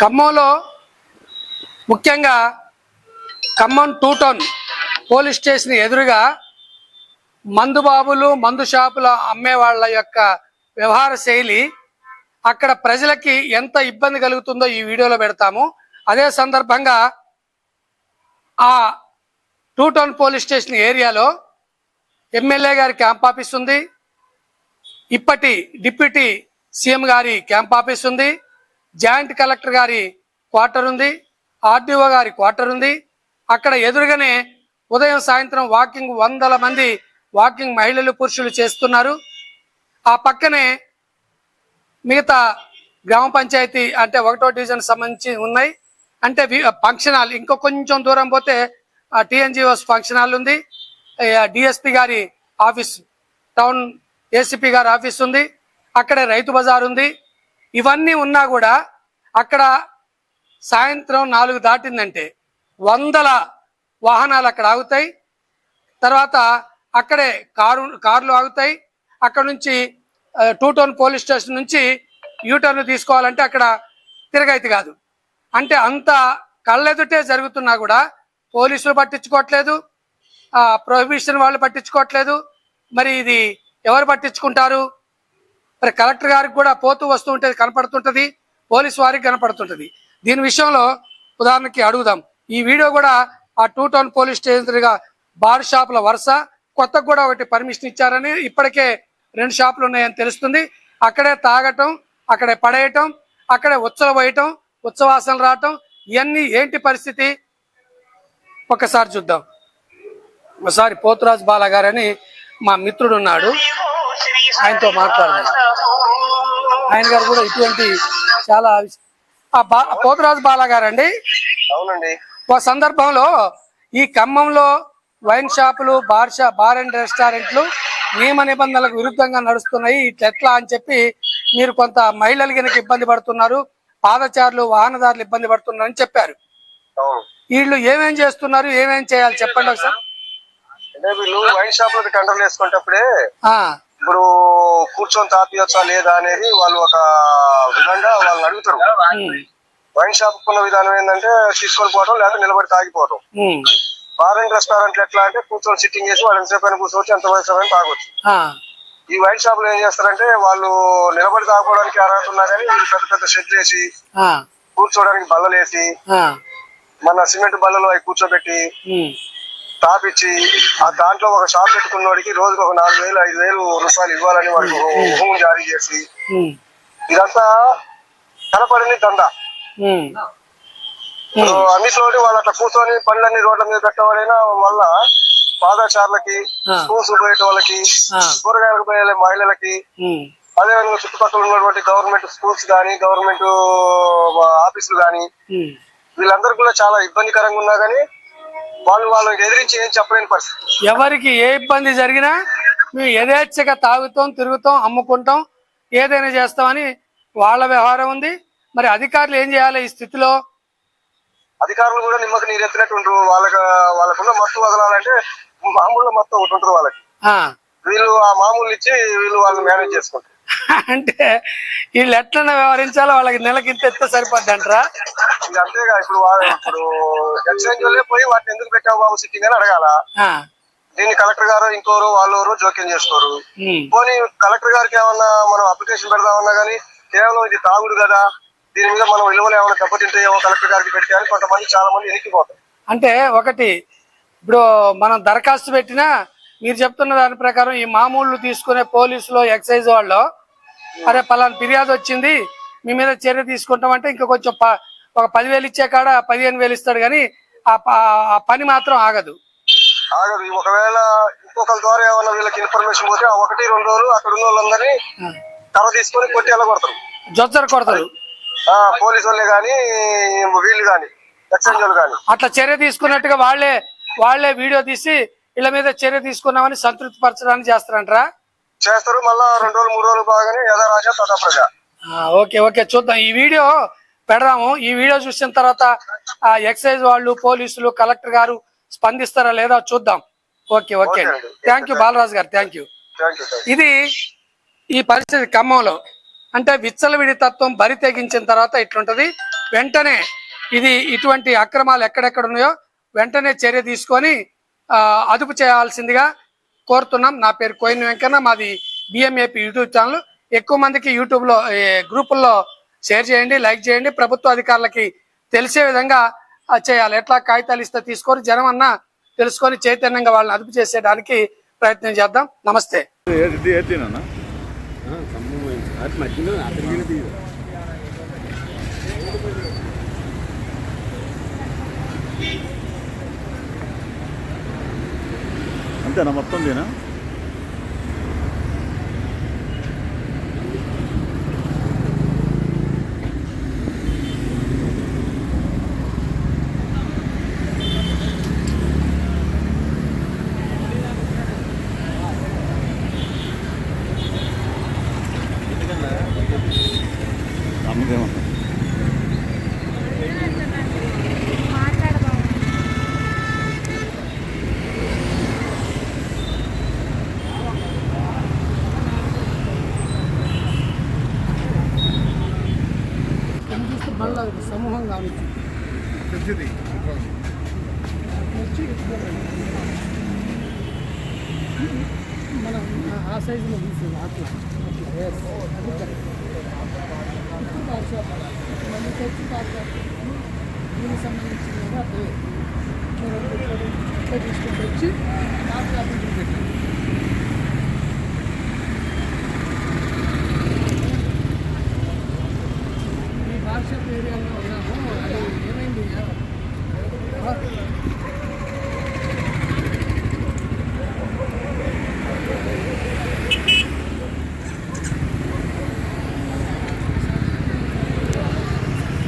ఖమ్మంలో ముఖ్యంగా Khammam two town police station ఎదురుగా మందు బాబులు మందు షాపుల అమ్మే వాళ్ళ యొక్క వ్యవహార శైలి. అక్కడ ప్రజలకి ఎంత ఇబ్బంది కలుగుతుందో ఈ వీడియోలో పెడతాము. అదే సందర్భంగా ఆ టూ టౌన్ పోలీస్ స్టేషన్ ఏరియాలో ఎమ్మెల్యే గారి క్యాంప్ ఆఫీస్ ఉంది. ఇప్పటి డిప్యూటీ సీఎం గారి క్యాంప్ ఆఫీస్ ఉంది. జాయింట్ కలెక్టర్ గారి క్వార్టర్ ఉంది ఆర్డీఓ గారి క్వార్టర్ ఉంది. అక్కడ ఎదురుగానే ఉదయం సాయంత్రం వాకింగ్ వందల మంది వాకింగ్ మహిళలు పురుషులు చేస్తున్నారు. ఆ పక్కనే మిగతా గ్రామ పంచాయతీ అంటే ఒకటో డివిజన్ సంబంధించి ఉన్నాయి. అంటే ఫంక్షన్ హాల్ ఇంకో కొంచెం దూరం పోతే టీఎన్జిఓస్ ఫంక్షన్ హాల్ ఉంది డిఎస్పి గారి ఆఫీస్ టౌన్ ఏసీపీ గారి ఆఫీస్ ఉంది. అక్కడే రైతు బజార్ ఉంది. ఇవన్నీ ఉన్నా కూడా అక్కడ సాయంత్రం నాలుగు దాటిందంటే వందల వాహనాలు అక్కడ ఆగుతాయి. తర్వాత అక్కడే కారు కార్లు ఆగుతాయి. అక్కడ నుంచి టూ టౌన్ పోలీస్ స్టేషన్ నుంచి యూటర్న్ తీసుకోవాలంటే అక్కడ తిరగైతే కాదు. అంటే అంత కళ్ళెదుటే జరుగుతున్నా కూడా పోలీసులు పట్టించుకోవట్లేదు. ప్రొహిబిషన్ వాళ్ళు పట్టించుకోవట్లేదు. మరి ఇది ఎవరు పట్టించుకుంటారు? మరి కలెక్టర్ గారికి కూడా పోతూ వస్తూ ఉంటే కనపడుతుంటది పోలీస్ వారికి కనపడుతుంటది. దీని విషయంలో ఉదాహరణకి అడుగుదాం. ఈ వీడియో కూడా ఆ టూ టౌన్ పోలీస్ స్టేషన్గా బార్ షాపుల వరుస కొత్త కూడా ఒకటి పర్మిషన్ ఇచ్చారని ఇప్పటికే రెండు షాపులు ఉన్నాయని తెలుస్తుంది. అక్కడే తాగటం అక్కడే పడేయటం అక్కడే ఉత్సవం వేయటం ఉత్సవాసనలు రావటం ఇవన్నీ ఏంటి పరిస్థితి? ఒకసారి చూద్దాం. ఒకసారి పోతురాజు బాల గారని మా మిత్రుడు ఉన్నాడు. ఆయనతో మాట్లాడదాం. ఆయన గారు కూడా ఇటువంటి చాలా విష- ఆ బా పోతురాజు బాల గారండి. అవునండి. ఒక సందర్భంలో ఈ ఖమ్మంలో వైన్ షాపులు బార్ షా బార్ అండ్ రెస్టారెంట్లు నియమ నిబంధనలకు విరుద్ధంగా నడుస్తున్నాయి. ఇట్లా అని చెప్పి మీరు కొంత మహిళలు కనుక ఇబ్బంది పడుతున్నారు. పాదచారులు వాహనదారులు ఇబ్బంది పడుతున్నారని చెప్పారు. అవును. వీళ్ళు ఏమేం చేస్తున్నారు? ఏమేం చేయాలి? చెప్పండి ఒకసారి. వీళ్ళు వైన్ షాప్లో కంట్రోల్ ఆ, ఇప్పుడు కూర్చొని తాపియొచ్చా లేదా అనేది వాళ్ళు ఒక విధంగా వాళ్ళని అడుగుతారు. వైన్ షాప్ ఉన్న విధానం ఏంటంటే తీసుకొని పోవడం లేదా నిలబడి తాగిపోవడం బార్ అండ్ రెస్టారెంట్లు ఎట్లా అంటే కూర్చొని సిట్టింగ్ చేసి వాళ్ళు ఎంతసేపు అయినా కూర్చోవచ్చు ఎంత వయసు అయినా తాగొచ్చు. ఈ వైన్ షాప్లో ఏం చేస్తారంటే వాళ్ళు నిలబడి తాగడానికి అర్హత ఉన్నా కానీ పెద్ద పెద్ద షెడ్ వేసి కూర్చోడానికి బల్లలు వేసి ఆ, మన సిమెంట్ బల్లలు అవి కూర్చోబెట్టి ఉమ్, తాపిచ్చి ఆ దాంట్లో ఒక షాప్ పెట్టుకున్నోడికి రోజుకి ఒక నాలుగు వేలు ఐదు వేలు రూపాయలు ఇవ్వాలని వాడికి హోమ్ జారీ చేసి ఇదంతా కనపడింది దంద ఇప్పుడు అన్నిట్లోని వాళ్ళు అట్లా కూర్చొని పనులన్నీ రోడ్ల మీద పెట్టవలైనా వల్ల పాదచారులకి. స్కూల్స్ పోయేట వాళ్ళకి. కూరగాయలకు పోయే మహిళలకి అదేవిధంగా చుట్టుపక్కల ఉన్నటువంటి గవర్నమెంట్ స్కూల్స్ కానీ గవర్నమెంట్ ఆఫీసులు కానీ. వీళ్ళందరూ కూడా చాలా ఇబ్బందికరంగా ఉన్నా కానీ వాళ్ళు వాళ్ళని ఎదిరించి ఏం చెప్పలేని పరిస్థితి. ఎవరికి ఏ ఇబ్బంది జరిగినా మేము యథేచ్ఛగా తాగుతాం తిరుగుతాం అమ్ముకుంటాం ఏదైనా చేస్తామని వాళ్ళ వ్యవహారం ఉంది. మరి అధికారులు ఏం చేయాలి ఈ స్థితిలో? అధికారులు కూడా నిమ్మకి నీరెత్తినట్టు ఉంటారు వాళ్ళకి వాళ్ళకున్న మత్తు వదలాలంటే మామూలు మత్తు ఒకటి ఉంటుంది వాళ్ళకి. ఆ, వీళ్ళు ఆ మామూలు ఇచ్చి వీళ్ళు వాళ్ళని మేనేజ్ చేసుకుంటారు. అంటే వీళ్ళు ఎట్లన్నా వ్యవహరించాలో వాళ్ళకి నెలకి ఇంత ఎత్తే సరిపోద్ది అంటారా అంతేగా ఇప్పుడు ఇప్పుడు ఎక్స్చేంజ్ వాళ్ళే పోయి వాటిని ఎందుకు పెట్టావు బాబు? సిట్టింగ్ అని అడగాల? దీన్ని కలెక్టర్ గారు ఇంకోరు వాళ్ళోరు జోక్యం చేసుకోరు పోనీ కలెక్టర్ గారికి ఏమన్నా మనం అప్లికేషన్ పెడదామన్నా కానీ కేవలం ఇది తాగుడు కదా దీని మీద మనం విలువలు ఏమైనా దెబ్బతింటాయేమో కలెక్టర్ గారికి అని కొంతమంది చాలా మంది ఎనికిపోతారు. అంటే ఒకటి ఇప్పుడు మనం దరఖాస్తు పెట్టినా మీరు చెప్తున్న దాని ప్రకారం ఈ మామూలు తీసుకునే పోలీసులు ఎక్సైజ్ వాళ్ళు అరే పలానా ఫిర్యాదు వచ్చింది మీ మీద చర్య తీసుకుంటామంటే ఇంకా కొంచెం ఒక పదివేలు ఇచ్చే కాడ పదిహేను వేలు ఇస్తాడు కానీ ఆ పని మాత్రం ఆగదు. ఆగదు. ఒకవేళ ఇంకొకరి ద్వారా ఏమన్నా వీళ్ళకి ఇన్ఫర్మేషన్ పోతే ఒకటి రెండు రోజులు అక్కడ ఉన్న వాళ్ళందరినీ కర్ర తీసుకొని కొట్టి వెళ్ళగొడతారు జొచ్చరు కొడతారు. పోలీసు వాళ్ళే గాని వీళ్ళు గాని ఎక్స్చేంజ్ వాళ్ళు గాని అట్లా చర్య తీసుకున్నట్టుగా వాళ్ళే వాళ్ళే వీడియో తీసి వీళ్ళ మీద చర్య తీసుకున్నామని సంతృప్తి పరచడానికి చేస్తారంటారా? చేస్తారు మళ్ళా రెండు రోజులు మూడు రోజులు బాగానే యథా రాజా తథా ప్రజ. ఓకే ఓకే చూద్దాం. ఈ వీడియో పెడదాము. ఈ వీడియో చూసిన తర్వాత ఆ ఎక్సైజ్ వాళ్ళు పోలీసులు కలెక్టర్ గారు స్పందిస్తారా లేదా చూద్దాం. Okay okay. Thank you Balaraju garu. Thank you ఇది ఈ పరిస్థితి ఖమ్మంలో. అంటే విచ్చలవిడి తత్వం బరి తెగించిన తర్వాత ఇట్లుంటది. వెంటనే ఇది ఇటువంటి అక్రమాలు ఎక్కడెక్కడ ఉన్నాయో వెంటనే చర్య తీసుకొని అదుపు చేయాల్సిందిగా కోరుతున్నాం. నా పేరు కోయిన వెంకన్న. మాది బిఎంఏపీ యూట్యూబ్ ఛానల్ ఎక్కువ మందికి యూట్యూబ్లో గ్రూపుల్లో షేర్ చేయండి లైక్ చేయండి. ప్రభుత్వ అధికారులకి తెలిసే విధంగా చేయాలి. ఎట్లా కాగితాలు ఇస్తే తీసుకొని జనం అన్నా తెలుసుకొని చైతన్యంగా వాళ్ళని అదుపు చేసేయడానికి ప్రయత్నం చేద్దాం. నమస్తే. ఇది మొత్తం దీనా అమ్మకేమన్నా మళ్ళీ సమూహం కావచ్చు మనం ఆ సైజులో తీసేది అట్లా అట్లా yes. అది correct. ఇప్పుడు బార్ షాప్. మళ్ళీ తెచ్చి బార్ షాప్. దీనికి సంబంధించింది ఏదో అదే. మీరు ఒకటి చూడండి. ఇట్లా తీసుకుంటూ వచ్చి బార్ షాప్ నుంచి